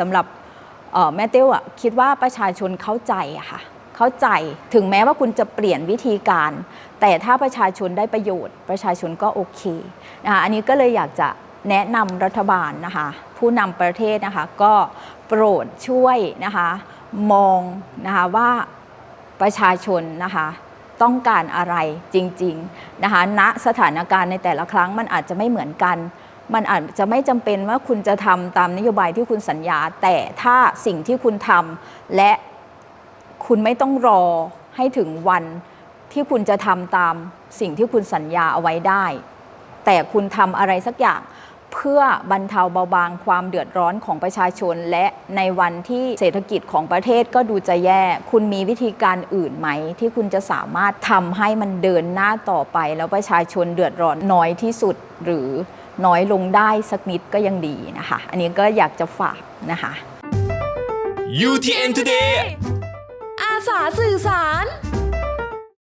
สำหรับแม่เตี้ยวคิดว่าประชาชนเข้าใจอะค่ะเข้าใจถึงแม้ว่าคุณจะเปลี่ยนวิธีการ แต่ถ้าประชาชนได้ประโยชน์ ประชาชนก็โอเคนะคะอันนี้ก็เลยอยากจะแนะนำรัฐบาลนะคะผู้นำประเทศนะคะก็โปรดช่วยนะคะมองนะคะว่าประชาชนนะคะต้องการอะไรจริงๆนะคะณสถานการณ์ในแต่ละครั้งมันอาจจะไม่เหมือนกัน มันอาจจะไม่จำเป็นว่าคุณจะทำตามนโยบายที่คุณสัญญา แต่ถ้าสิ่งที่คุณทำและคุณไม่ต้องรอให้ถึงวันที่คุณจะทำตามสิ่งที่คุณสัญญาเอาไว้ได้ แต่คุณทำอะไรสักอย่างเพื่อบรรเทาเบาบางความเดือดร้อนของประชาชน และในวันที่เศรษฐกิจของประเทศก็ดูจะแย่ คุณมีวิธีการอื่นไหม ที่คุณจะสามารถทำให้มันเดินหน้าต่อไป แล้วประชาชนเดือดร้อนน้อยที่สุดหรือ น้อยลงได้สักนิดก็ยังดีนะคะ อันนี้ก็อยากจะฝากนะคะ UTN Today อาสาสื่อสาร